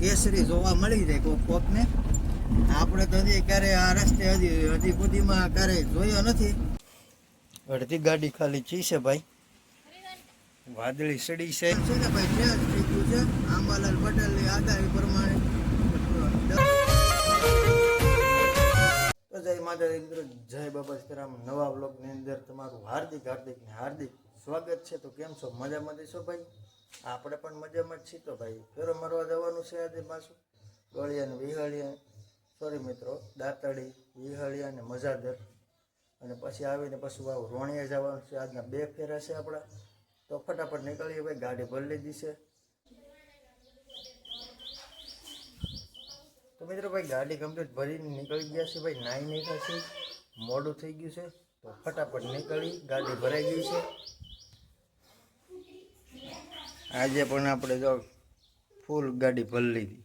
કેસરી જોવા મળી જાય કોક કોકને. આપણે તો હજી ક્યારે આ રસ્તે હજી હજી સુધીમાં ક્યારે જોયો નથી. અડધી ગાડી ખાલી ચી છે ભાઈ? વાદળી સડી છે. છે ને ભાઈ ચેન્જ થઈ ગયું છે. આંબાલાલ પટેલની આગાહી પ્રમાણે. તો જય માતાજી મિત્રો જય બાબા સીતારામ નવા બ્લોગની અંદર તમારું હાર્દિક હાર્દિક ને હાર્દિક સ્વાગત છે. તો કેમ છો? મજામાં દેશો ભાઈ? આપણે પણ મજામાં જ છીએ તો ભાઈ. ફેરો મારવા જવાનું છે આજે પાછું. ગળિયા ને વિહળિયા સોરી મિત્રો દાંતડી વિહળિયા ને મજાદર. અને પછી આવીને પછી આવું રોણિયા જવાનું છે. આજના બે ફેરા છે આપણા. તો ફટાફટ નીકળીએ ભાઈ, ગાડી ભરી લીધી તો મિત્રો ભાઈ, ગાડી કમ્પ્લીટ ભરીને નીકળી ગયા છે ભાઈ. નાઈ નીકળ્યા છે મોડું થઈ ગયું છે. તો ફટાફટ નીકળી. ગાડી ભરાઈ ગઈ છે. આજે પણ આપણે જો ફૂલ ગાડી ભરી લીધી.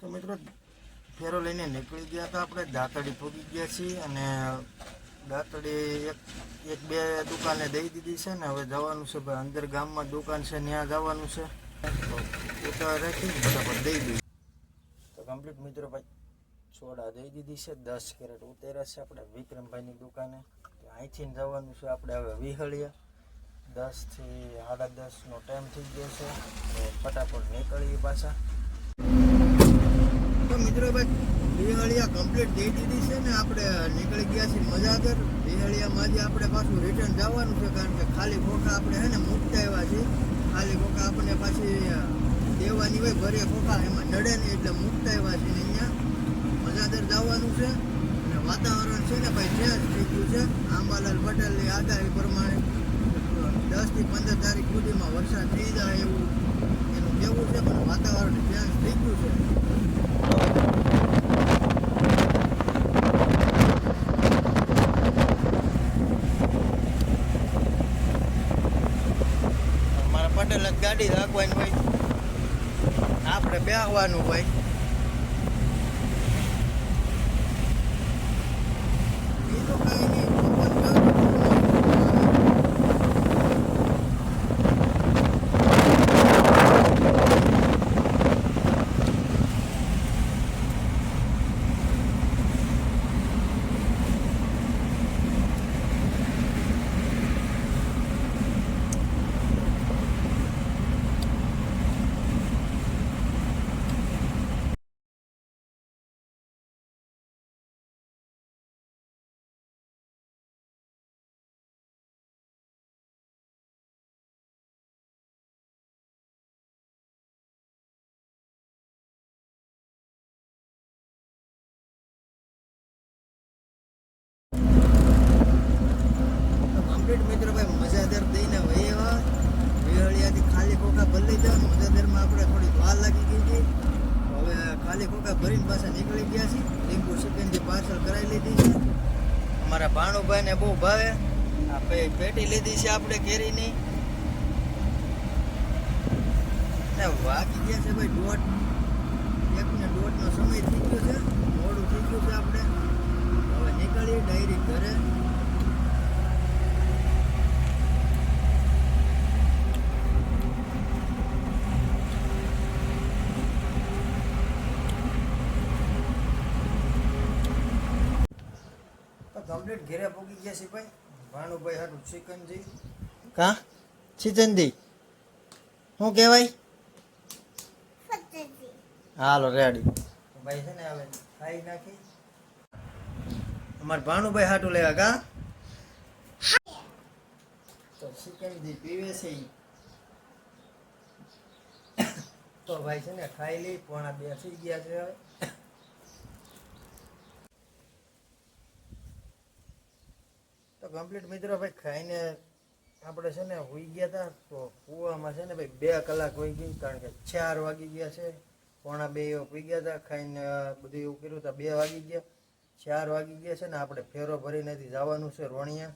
તો મિત્રો ફેરો લઈને નીકળી ગયા હતા આપણે. દાંતડી પૂગી ગયા છીએ અને દાંતડી એક એક બે દુકાને દઈ દીધી છે ને હવે જવાનું છે ભાઈ. અંદર ગામમાં દુકાન છે ત્યાં જવાનું છે. ઉતાર રાખી બરાબર દઈ દીધું તો કમ્પ્લીટ મિત્રો ભાઈ, સોડા દઈ દીધી છે. દસ કેરેટ ઉતેરા છે આપણે વિક્રમભાઈની દુકાને. અહીંથી જવાનું છે આપણે હવે વિહળિયા. દસથી, સાડા દસનો ટાઈમ થઈ ગયો છે. ફટાફટ નીકળીએ પાછા. તો મિત્રો ભાઈ બિહળિયા કમ્પ્લીટ દઈ દીધી છે ને આપણે નીકળી ગયા છીએ મજાદર બિહળિયામાં જે આપણે પાછું રિટર્ન જવાનું છે કારણ કે ખાલી ખોખા આપણે હે ને મૂકતા આવ્યા છીએ. ખાલી ખોખા આપણને પાછી દેવાની હોય ભરે ખોખા, એમાં નડે નહીં એટલે મૂકતા આવ્યા છે ને અહીંયા. મજાદર જવાનું છે. અને વાતાવરણ છે ને ભાઈ ચેન્જ થઈ ગયું છે. આંબાલાલ પટેલની આગાહી પ્રમાણે, દસથી પંદર તારીખ સુધીમાં વરસાદ થઈ જાય એવું એનું કહેવું છે, પણ વાતાવરણ ચેન્જ થઈ ગયું છે. જ ગાડી રાખવાની હોય. આપણે બેહવાનું હોય. બીજું કઈ નહીં પવન ચાલુ. કમ્પ્લીટ મિત્ર ભાઈ મજાદર દઈને વહીવા વિહળિયાથી ખાલી ખોખા ભરી લીધા મજાદરમાં આપણે થોડી વાર લાગી ગઈ હતી તો હવે ખાલી ખોખા ભરીને પાછા નીકળી ગયા છીએ લીંબુ ચિકનથી પાર્સલ કરાવી લીધી છે. અમારા ભાણુભાઈને બહુ ભાવે. આ પે- પેટી લીધી છે આપણે કેરીની. વાગી ગયા છે ભાઈ દોઢ. એક ને દોઢનો સમય થઈ ગયો છે મોડું થઈ ગયું છે આપણે હવે નીકળીએ ડાયરી ઘરે તો કમ્પ્લીટ ઘેરે પૂગી ગયા છે ભાઈ. ભાણુભાઈ હારું ચિકનજી. કા? ચિકનજી. શું કહેવાય? હાલો રેડી. ભાઈ છે ને હવે ખાઈ નાખી. અમારે ભાણુભાઈ હાટું લેવા કા તો ચિકનજી પીવે છે તો ભાઈ છે ને ખાઈ લઈ પોણા બે થઈ ગયા છે હવે તો કમ્પ્લીટ મિત્રો, ભાઈ, ખાઈને આપણે છે ને હોઈ ગયા હતા તો કૂવામાં છે ને ભાઈ બે કલાક હોઈ ગઈ, કારણ કે ચાર વાગી ગયા છે. પોણા બે હોઈ ગયા હતા ખાઈને બધું એવું કર્યું હતા બે વાગી ગયા. ચાર વાગી ગયા છે ને, આપણે ફેરો ભરી નથી જવાનું છે રોણિયા.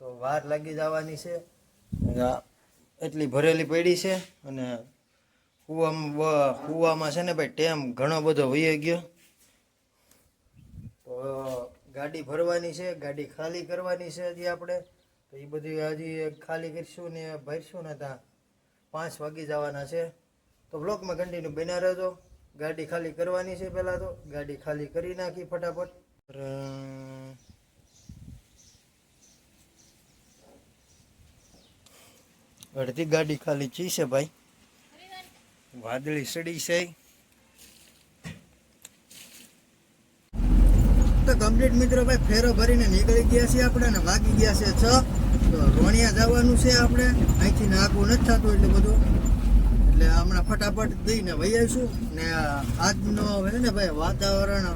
તો વાર લાગી જવાની છે. એટલી ભરેલી પડી છે, અને કૂવામાં કૂવામાં છે ને ભાઈ ટેમ ઘણો બધો વહી ગયો. તો ગાડી ભરવાની છે, ગાડી ખાલી કરવાની છે હજી આપણે. તો એ બધી હજી ખાલી કરીશું ને ભરશું ને ત્યાં પાંચ વાગી જવાના છે. તો બ્લોકમાં કન્ટિન્યુ બન્યા રહેજો. ગાડી ખાલી કરવાની છે પહેલાં તો. ગાડી ખાલી કરી નાખી ફટાફટ. અડધી ગાડી ખાલી ચી છે ભાઈ? વાદળી સડી છે. તો કમ્પ્લીટ મિત્રો ભાઈ, ફેરો ભરીને નીકળી ગયા છીએ આપણે ને વાગી ગયા છે છ. તો રોણિયા જવાનું છે આપણે. અહીંથી નાખવું નથી થતું એટલે બધું. એટલે હમણાં ફટાફટ દઈને વહી આવીશું. ને આજનો છે ને ભાઈ, વાતાવરણ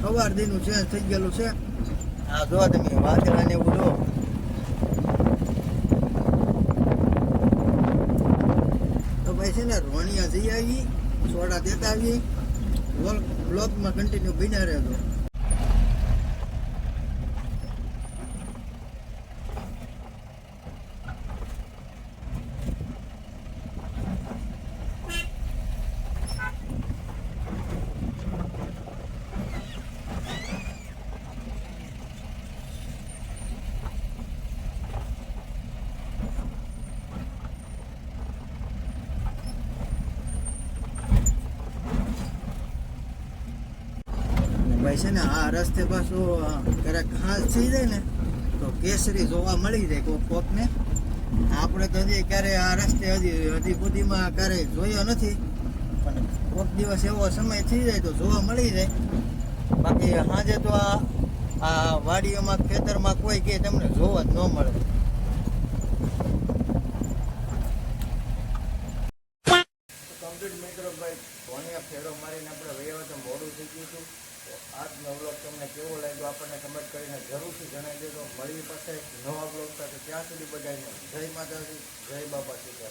સવાર દીનું ચેન્જ થઈ ગયેલું છે. આ જો તમે વાદળા એવું જો તો ભાઈ છે ને, રોણિયા જઈ આવી સોડા દેતા આવી બ્લોગમાં કન્ટિન્યુ બિના રહેજો અને ભાઈ છે ને, આ રસ્તે પાછું ક્યારેક ઘાસ થઈ જાય ને, તો કેસરી જોવા મળી જાય કોક કોકને. આપણે તો હજી ક્યારે આ રસ્તે હજી હજી સુધીમાં ક્યારે જોયો નથી. પણ કોક દિવસ એવો સમય થઈ જાય તો જોવા મળી જાય. બાકી સાંજે તો આ આ વાડીઓમાં, ખેતરમાં કોઈ કે તમને જોવા જ ન મળે. કમ્પ્લીટ મિત્રો ભાઈ ભોણિયા ફેરો મારીને આપણે વહીવા તો મોડું થઈ ગયું હતું. તો આજનો વ્લોગ તમને કેવો લાગ્યો? આપણને કમેન્ટ કરીને જરૂરથી જણાવી દેજો. મળવી પાસે નવા બ્લોગ સાથે. ત્યાં સુધી બધાને જય માતાજી, જય બાબા સીતા